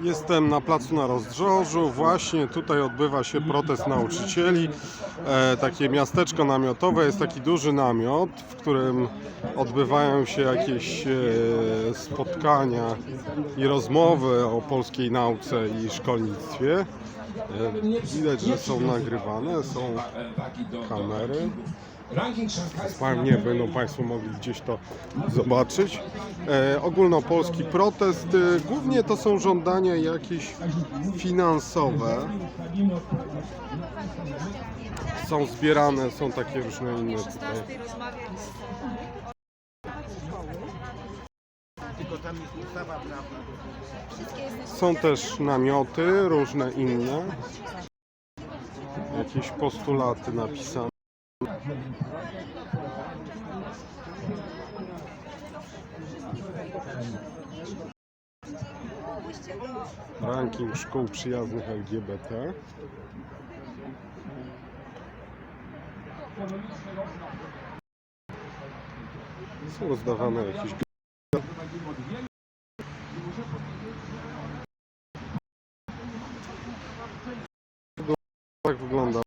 Jestem na placu na rozdrożu. Właśnie tutaj odbywa się protest nauczycieli. E, takie miasteczko namiotowe. Jest taki duży namiot, w którym odbywają się jakieś e, spotkania i rozmowy o polskiej nauce i szkolnictwie. E, widać, że są nagrywane, są kamery. Pewnie będą Państwo mogli gdzieś to zobaczyć. E, ogólnopolski protest. E, głównie to są żądania jakieś finansowe. Są zbierane, są takie różne inne tutaj. Są też namioty, różne inne. Jakieś postulaty napisane. Ranking szkół przyjaznych LGBT. Są rozdawane jakieś. Tak wygląda